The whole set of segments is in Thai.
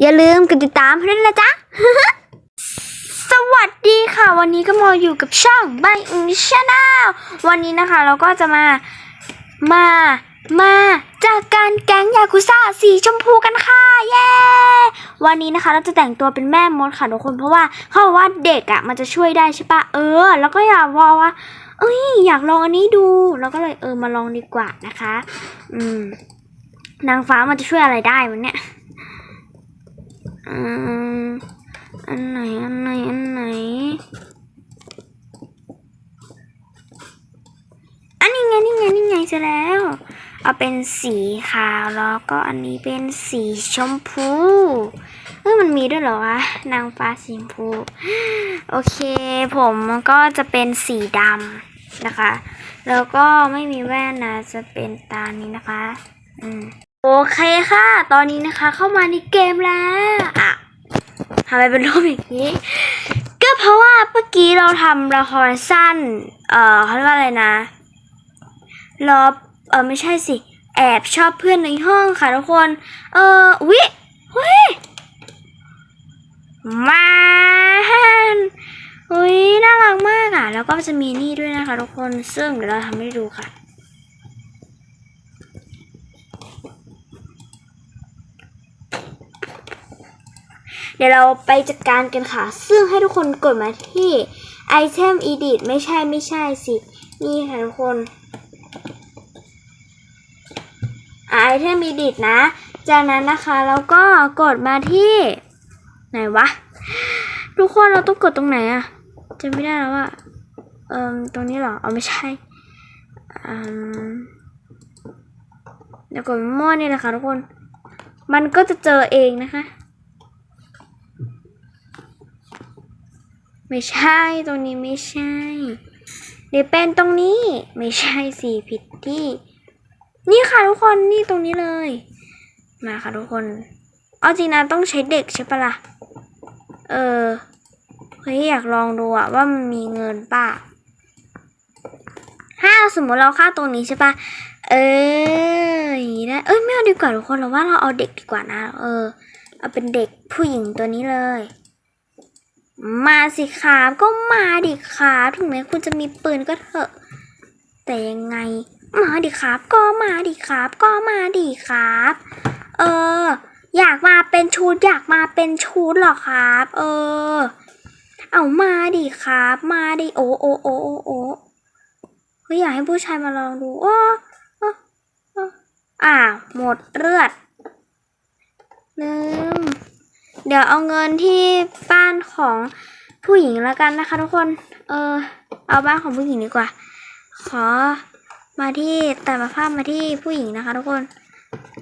อย่าลืมกดติดตามให้ด้วยนะจ๊ะ สวัสดีค่ะ วันนี้ก็มาอยู่กับช่อง by English Channel วันนี้นะคะเราก็จะมา มา มาจากการแก๊งยากุซ่าสีชมพูกันค่ะ เย้ วันนี้นะคะเราจะแต่งตัวเป็นแม่มดค่ะทุกคน เพราะว่าเขาบอกว่าเด็กอะ่ะมันจะช่วยได้ใช่ปะเออ แล้วก็อยากลองว่า เอ้ยอยากลองอันนี้ดู แล้วก็เลยเออมาลองดีกว่านะคะ อืม นางฟ้ามันจะช่วยอะไรได้มันเนี่ย อันไหน อันไหน อันไหน อันนี้ไง นี่ไง นี่ไงเสร็จแล้ว เอาเป็นสีขาวแล้วก็อันนี้เป็นสีชมพูเออมันมีด้วยเหรอวะ นางฟ้าสีชมพู โอเค ผมก็จะเป็นสีดำนะคะ แล้วก็ไม่มีแว่นนะ จะเป็นตานี้นะคะ อืม โอเคค่ะ ตอนนี้นะคะ เข้ามาในเกมแล้วอะทำไมเป็นรูปอย่างนี้ ก็เพราะว่าเมื่อกี้เราทำละครสั้น เอ่อเขาเรียกว่าอะไรนะรอบเออไม่ใช่สิ แอบชอบเพื่อนในห้องค่ะทุกคน เออวิเฮ้ยมาอุ้ยน่ารักมากอะ แล้วก็จะมีนี่ด้วยนะคะทุกคน ซึ่งเดี๋ยวเราทำให้ดูค่ะ เดี๋ยวเราไปจัดการกันค่ะ ซึ่งให้ทุกคนกดมาที่ item edit ไม่ใช่ไม่ใช่สิ นี่ค่ะทุกคน item edit นะ จากนั้นนะคะแล้วก็กดมาที่ ไหนวะ ทุกคนเราต้องกดตรงไหนอะจำไม่ได้แล้วอะเอ่มตรงนี้เหรอ เอาไม่ใช่อืมเดี๋ยวกดมั่วนี่แหละค่ะทุกคน มันก็จะเจอเองนะคะ ไม่ใช่ตรงนี้ไม่ใช่เดี๋ยวเป็นตรงนี้ไม่ใช่สิผิดที่ นี่ค่ะทุกคนนี่ตรงนี้เลย มาค่ะทุกคนเอาจริงนะต้องใช้เด็กใช่ปะล่ะเออเฮ้ยอยากลองดูอะว่ามันมีเงินป่ะถ้าสมมติเราค่าตรงนี้ใช่ปะเอออย่างนี้ได้เอ้ยไม่เอาดีกว่าทุกคนเราว่าเราเอาเด็กดีกว่านะ เออ เอาเป็นเด็กผู้หญิงตัวนี้เลย มาสิครับก็มาดิครับถึงแม้คุณจะมีปืนก็เถอะ แต่ยังไง มาดิครับ ก็มาดิครับ ก็มาดิครับ เออ อยากมาเป็นชุดอยากมาเป็นชุดหรอครับ เออ เอามาดิครับ มาดิโอโอโอโอโอเฮ้ยอยากให้ผู้ชายมาลองดูอ้อ้อ้าวหมดเลือดลืม เดี๋ยวเอาเงินที่บ้านของผู้หญิงแล้วกันนะคะ ทุกคน เออ เอาบ้านของผู้หญิงดีกว่า ขอมาที่แต่ภาพมาที่ผู้หญิงนะคะ ทุกคน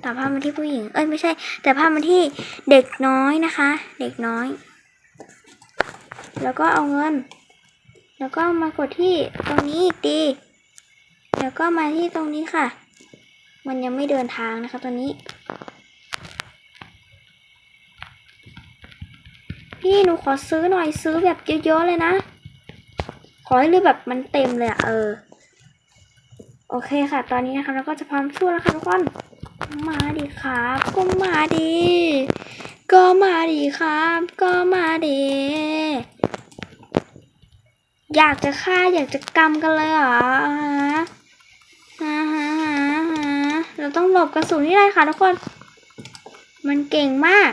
แต่ภาพมาที่ผู้หญิง เอ้ยไม่ใช่ แต่ภาพมาที่เด็กน้อยนะคะ เด็กน้อย แล้วก็เอาเงิน แล้วก็มากดที่ตรงนี้อีกดีแล้วก็มาที่ตรงนี้ค่ะ มันยังไม่เดินทางนะคะ ตัวนี้ พี่หนูขอซื้อหน่อยซื้อแบบเยอะๆเลยนะ ขอให้เรือแบบมันเต็มเลยอะเออ โอเคค่ะ ตอนนี้นะคะเราก็จะพร้อมสู้แล้วค่ะทุกคน มาดิครับก็มาดิก็มาดิครับ ก็มาดิอยากจะฆ่าอยากจะกรรมกันเลยเหรออ่าฮะฮะฮะเราต้องหลบกระสุนนี่เลยค่ะทุกคน มันเก่งมาก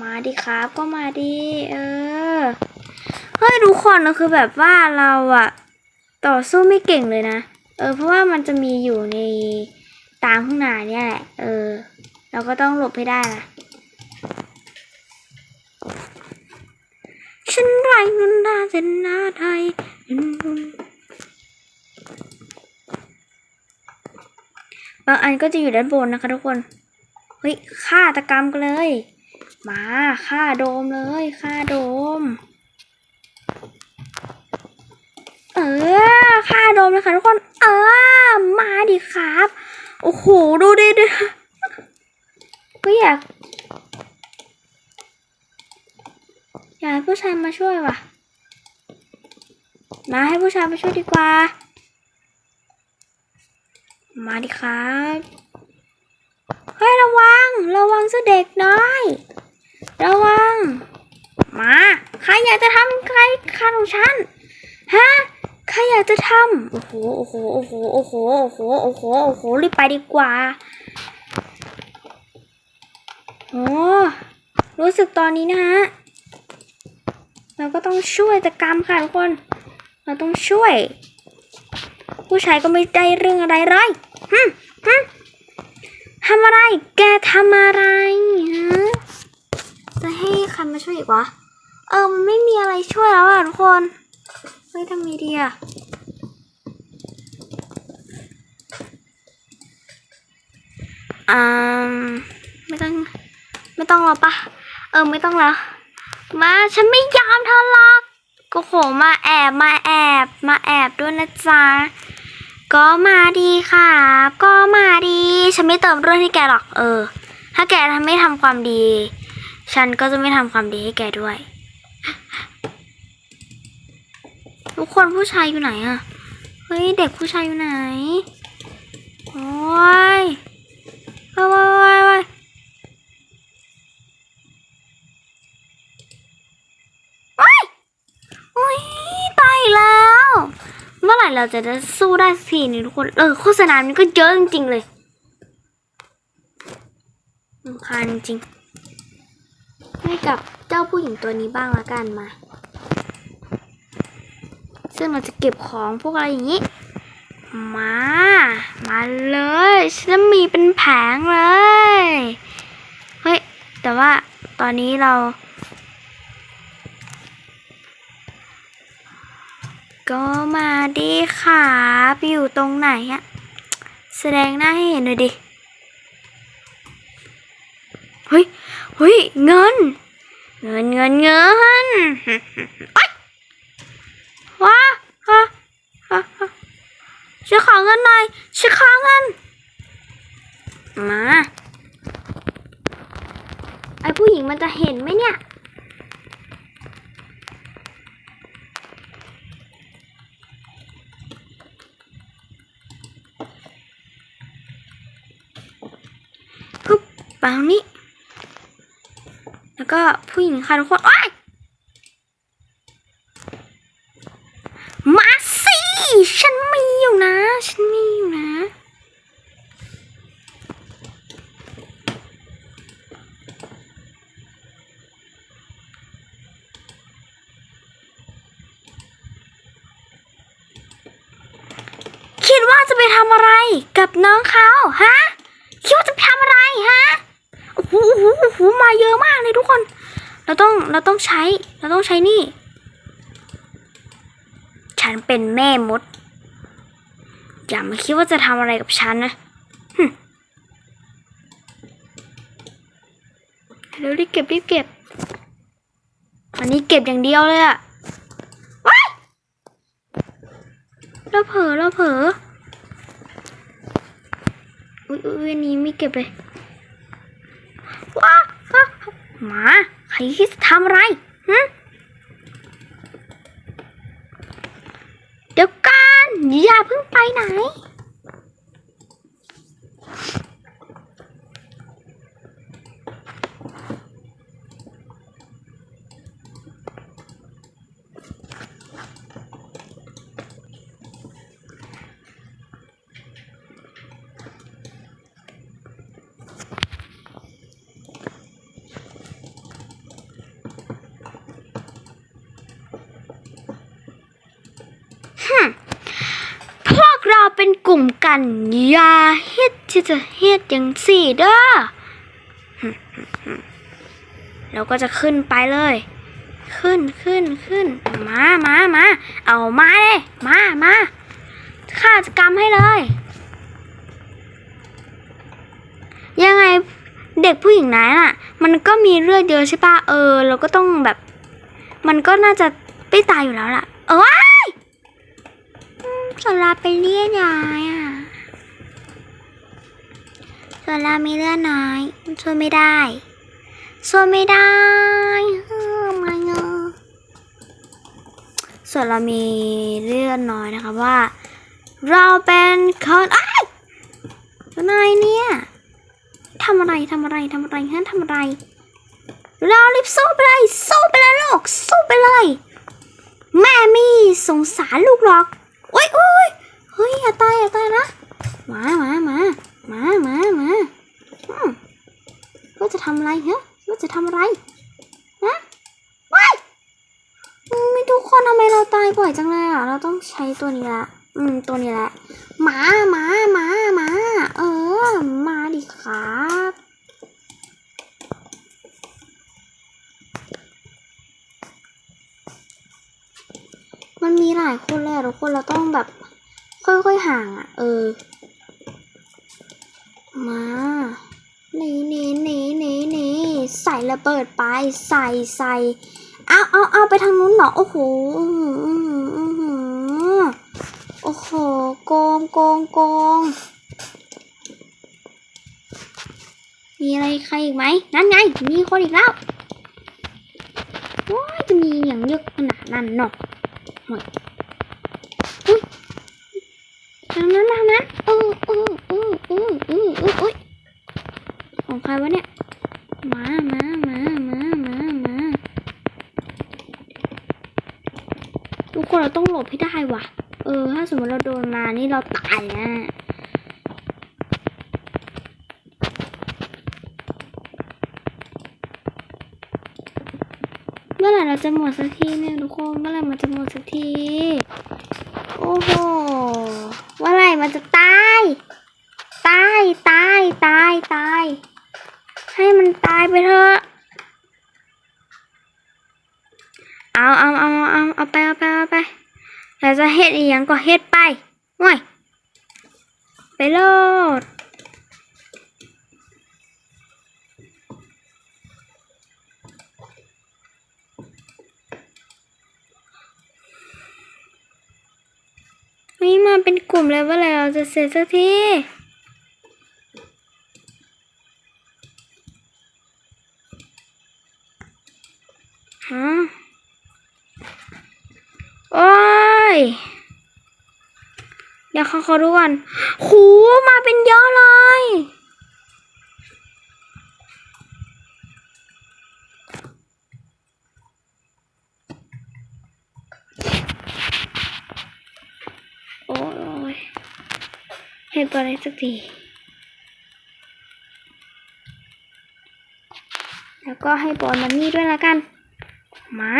มาดิครับก็มาดิเออเฮ้ยทุกคนนะคือแบบว่าเราอะต่อสู้ไม่เก่งเลยนะ เออ เพราะว่ามันจะมีอยู่ในตามข้างหน้าเนี่ยแหละ เออ เราก็ต้องหลบให้ได้นะฉันไรนันดาเซนนาไทยบางอันก็จะอยู่ด้านบนนะคะทุกคน เฮ้ยฆาตกรรมกันเลย มาฆ่าโดมเลยฆ่าโดม เออฆ่าโดมเลยค่ะทุกคน เออ มาดิครับ โอ้โห ดูดิดิก็อยากอยากให้ผู้ชายมาช่วยว่ะ มาให้ผู้ชายมาช่วยดีกว่า มาดิครับ เฮ้ยระวัง ระวังเสเด็กน้อย ระวัง มา ใครอยากจะทำใครคันของฉัน ฮะ ใครอยากจะทำโอ้โห โอ้โห โอ้โห โอ้โห โอ้โห โอ้โห โอ้โห รีบไปดีกว่า โอ้ รู้สึกตอนนี้นะฮะ เราก็ต้องช่วยตะกรรมค่ะทุกคน เราต้องช่วย ผู้ชายก็ไม่ได้เรื่องอะไรเลยฮึฮึทำอะไร แกทำอะไรฮะ จะให้ใครมาช่วยอีกวะ เออมันไม่มีอะไรช่วยแล้วอะทุกคนเฮ้ยทำไงดีอะอ่าไม่ต้อง ไม่ต้องแล้วปะเออไม่ต้องแล้ว มาฉันไม่ยอมเธอหรอกก็โหมาแอบมาแอบ มาแอบด้วยนะจ๊ะก็มาดีค่ะก็มาดี ฉันไม่เติมเรื่องให้แกหรอกเออ ถ้าแกทำไม่ทำความดี ฉันก็จะไม่ทำความดีให้แกด้วย ทุกคนผู้ชายอยู่ไหนอะเฮ้ย เด็กผู้ชายอยู่ไหน โอ้ยว้ายว้ายว้ายว้ายว้ายโอ้ยตายแล้ว เมื่อไหร่เราจะได้สู้ได้สีนี่ทุกคน เออ โฆษณามันก็เยอะจริงๆเลยคาญจริง ให้กับเจ้าผู้หญิงตัวนี้บ้างละกันมา ซึ่งเราจะเก็บของพวกอะไรอย่างนี้ มา มาเลยฉันมีเป็นแผงเลย เฮ้ย แต่ว่าตอนนี้เรา ก็มาดีค่ะไปอยู่ตรงไหนอะแสดงหน้าให้เห็นหน่อยดิ เฮ้ย เฮ้ยเงิน เงินเงินเงินโอ๊ยว้าฮะฮะฮะฉันขอเงินหน่อยฉันขอเงิน มาไอผู้หญิงมันจะเห็นไหมเนี่ยฮึบไปตรงนี้ ก็ผู้หญิงค่ะทุกคนโอ้ยมาสิฉันมีอยู่นะ ฉันมีอยู่นะ คิดว่าจะไปทำอะไรกับน้องเขาฮะ คิดว่าจะไปทำอะไรฮะ โอ้โหโอ้โหโอ้โหมาเยอะมากเลยทุกคน เราต้องเราต้องใช้ เราต้องใช้นี่ ฉันเป็นแม่มด อย่ามาคิดว่าจะทำอะไรกับฉันนะหึเร็วรีบเก็บรีบเก็บ อันนี้เก็บอย่างเดียวเลยอะว้ายเราเผลอเราเผลออุ้ยอุ้ยอันนี้ไม่เก็บเลย หมา ใครที่จะทำอะไรฮึเดี๋ยวกันอย่าเพิ่งไปไหน พวกเราเป็น กันอย่าเฮ็ดที่จะเฮ็ดอย่างสี่เด้อเราก็จะขึ้นไปเลย ขึ้นขึ้นขึ้น มามามาเอามาเลยมามาข้าจะกรรมให้เลย ยังไงเด็กผู้หญิงนั้นอะ มันก็มีเลือดเยอะใช่ปะเออ เราก็ต้องแบบ มันก็น่าจะไม่ตายอยู่แล้วล่ะ เอ้ย ส่วนลาเป็นเลือดน้อยอะส่วนลามีเลือดน้อยช่วยไม่ได้ช่วยไม่ได้เออมาเนอส่วนเรามีเลือดน้อยนะคะว่า เราเป็นคนอ้นายเนี่ยทำอะไรทำอะไรทำอะไรฮะทำอะไร เรารีบสู้ไปเลยสู้ไปเลยลูกสู้ไปเลย แม่ไมีสงสารลูกหรอก โอ้ยโอ้ยเฮ้ยอย่าตายอย่าตายนะมามามามามามาอืมว่าจะทำอะไรเหรอว่าจะทำอะไรฮะว้ายอืมมีทุกคนทำไมเราตายบ่อยจังเลยอะเราต้องใช้ตัวนี้ละอืมตัวนี้แหละหมาหมาหมาหมาเออมาดิครับ มันมีหลายคนเลยทุกคนเราต้องแบบ ค่อยๆห่างอะ เออ มาหนีหนีหนีหนีหนีใส่ระเบิดไป ใส่ใส่เอาเอาเอาไปทางนู้นเหรอ โอ้โหโอ้โห โกงโกงโกงมีอะไรใครอีกไหม นั่นไง มีคนอีกแล้วว้าจะมีอย่างเยอะขนาดนั้นเนาะทางนั้นทางนั้นเออเออเออเออเออเออเอยของใครวะเนี่ย มามามามามามาทุกคนเราต้องหลบให้ได้ว่ะ เออ ถ้าสมมติเราโดนมานี่เราตายนะเมื่อไหร่เราจะหมดสักทีเนี่ยทุกคน เมื่อไหร่มันจะหมดสักที โอ้โหเมื่อไหร่มันจะตาย ตาย ตาย ตาย ตาย ให้มันตายไปเถอะ เอาเอาเอาเอาเอาไปเอาไปเอาไปเราจะเฮ็ดอีหยังก็เฮ็ดไปว้ยไปโลดนี่มาเป็นกลุ่มเลยว่าอะไรเราจะเสร็จสักทีฮะโอ้ย เดี๋ยวเขาขอดูก่อนหูมาเป็นเยอะเลย โอ้ยเห็นตัวอะไรสักที แล้วก็ให้บอลมันนี่ด้วยละกัน มา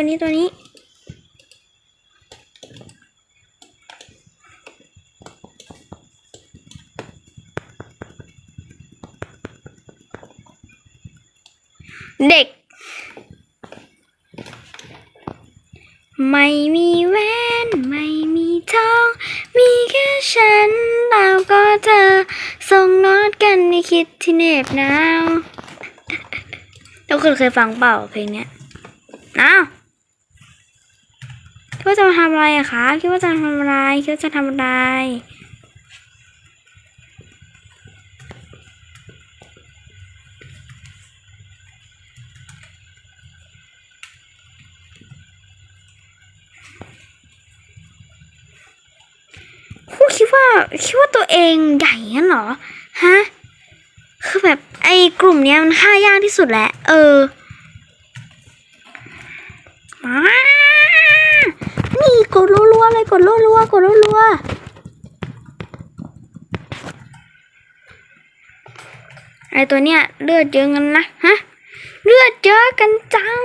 ตัวนี้ตัวนี้ เด็ก ไม่มีแว่นไม่มีทอง มีแค่ฉันแล้วก็เธอส่งนอดกันในคิดที่เน็บหนาวทุกคนเคยฟังเปล่าเพลงเนี้ยอ้าวคิดว่า จะมาทำอะไรอะคะคิดว่าจะทำอะไรคิดว่าจะทำอะไรคู่คิดว่าคิดว่าตัวเองใหญ่งั้นเหรอ ฮะ คือแบบไอ้กลุ่มเนี้ยมันฆ่ายากที่สุดแหละ เออ กดรัวไอตัวเนี้ยเลือดเยอะกันนะฮะเลือดเยอะกันจัง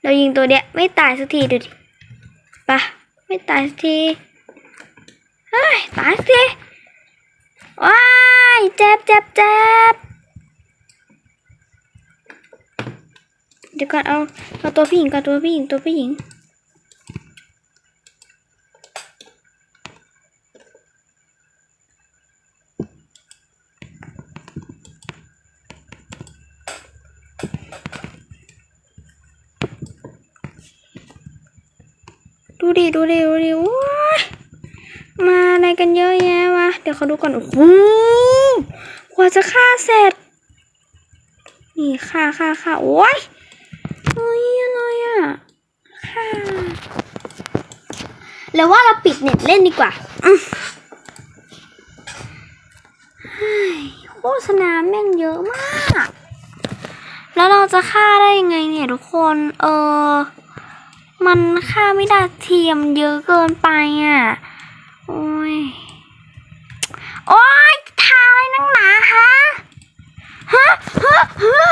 เรายิงตัวเนี้ยไม่ตายสักทีดูดิปะไม่ตายสักทีเฮ้ยตายสักทีว้ายเจ็บเจ็บเจ็บเดี๋ยวก่อนเอาเอาตัวผู้หญิงก่อนตัวผู้หญิงตัวผู้หญิง ดูดิดูดิว้ามาอะไรกันเยอะแยะวะ เดี๋ยวเขาดูก่อน โอ้โหกว่าจะฆ่าเสร็จ นี่ค่ะค่ะค่ะโอ้ยเฮ้ยอะไรอะค่ะแล้วว่าเราปิดเน็ตเล่นดีกว่าโฆษณาแม่งเยอะมาก แล้วเราจะฆ่าได้ยังไงเนี่ยทุกคน เออ มันฆ่าไม่ได้เทียมเยอะเกินไปอะ โอ้ย โอ้ยทาอะไรนักหนาฮะ ฮะฮะฮะ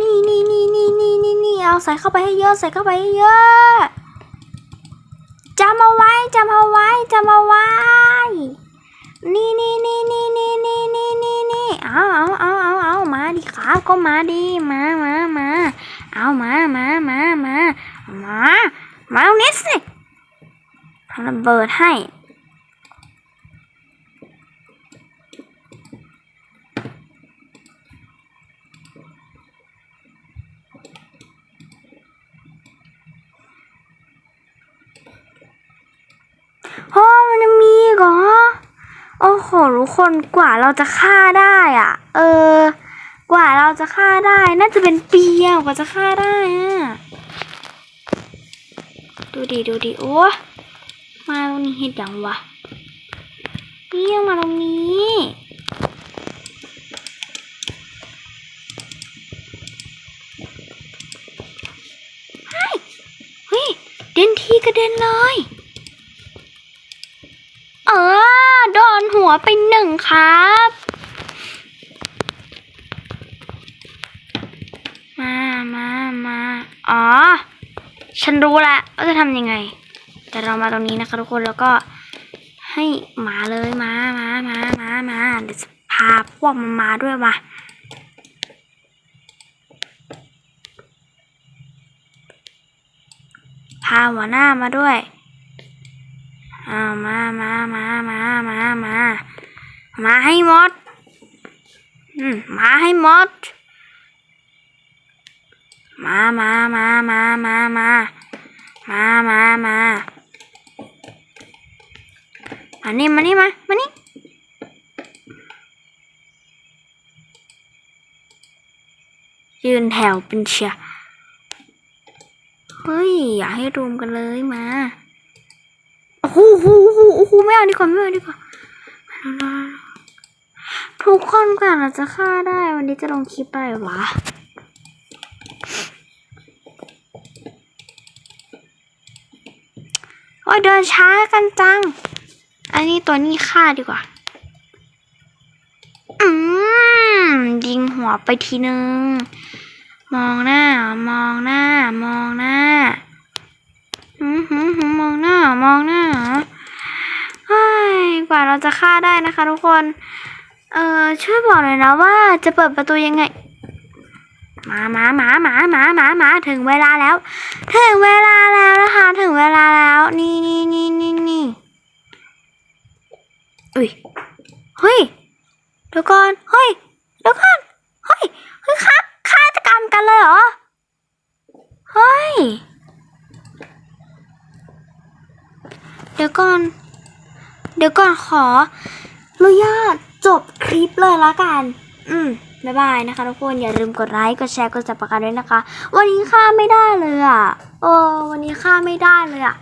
นี่นี่นี่นี่นี่นี่นี่เอาใส่เข้าไปให้เยอะ ใส่เข้าไปให้เยอะจำเอาไว้จำเอาไว้จำเอาไว้ นี่นี่นี่นี่นี่นี่นี่นี่นี่เอาเอาเอาเอาเอามาดิครับก็มาดิมามามาเอามามามามามา มาเอานี้สิทำระเบิดให้ โอ้มันยังมีกเหรอ โอ้โหทุกคนกว่าเราจะฆ่าได้อะ เออ กว่าเราจะฆ่าได้ น่าจะเป็นปีอะกว่าจะฆ่าได้อะ ดูดิดูดิโอ้มาตรงนี้เห็นยังวะนี่ยังมาตรงนี้เฮ้เฮ้ยเด่นทีกระเด็นเลยเออโดนหัวไปหนึ่งครับมามามาอ๋อ ฉันรู้ละว่าจะทำยังไง แต่เรามาตรงนี้นะคะทุกคนแล้วก็ให้หมาเลยมามามามามาเดี๋ยวจะพาพวกมันมาด้วยมาพาหัวหน้ามาด้วยอามามามามามามามาให้หมด อืมมาให้หมด มามามามามามามามามามานี่มานี่มามานี่ยืนแถวเป็นเชียเฮ้ย อย่าให้รุมกันเลยมาโอ้โหโอ้โหโอ้โหไม่เอาดีกว่าไม่เอาดีกว่าทุกคนก่อนเราจะฆ่าได้วันนี้จะลงคลิปได้เหรอวะโอ้ ยเดินช้ากันจัง อันนี้ตัวนี้ฆ่าดีกว่า อืมยิงหัวไปทีนึง มองหน้า มองหน้า มองหน้าหืมหืมหืมมองหน้า มองหน้าเฮ้ยกว่าเราจะฆ่าได้นะคะทุกคน เออช่วยบอกหน่อยนะว่าจะเปิดประตูยังไง มามามามามามามาถึงเวลาแล้ว ถึงเวลาแล้วนะคะ ถึงเวลาแล้ว นี่นี่นี่นี่นี่อุ้ยเฮ้ยเดี๋ยวก่อนเฮ้ยเดี๋ยวก่อนเฮ้ยเฮ้ยฆาฆาตกรรมกันเลยเหรอเฮ้ยเดี๋ยวก่อน เดี๋ยวก่อนขออนุญาตจบคลิปเลยละกัน อืม บ๊ายบายนะคะทุกคนอย่าลืมกดไลค์กดแชร์กดสับประกันด้วยนะคะ วันนี้ค่าไม่ได้เลยอะโอ้วันนี้ค่าไม่ได้เลยอะ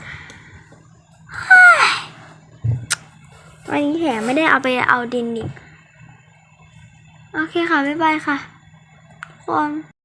วันนี้แถมไม่ได้เอาไปเอาดินอีกโอเคค่ะบ๊ายบายค่ะทุกคน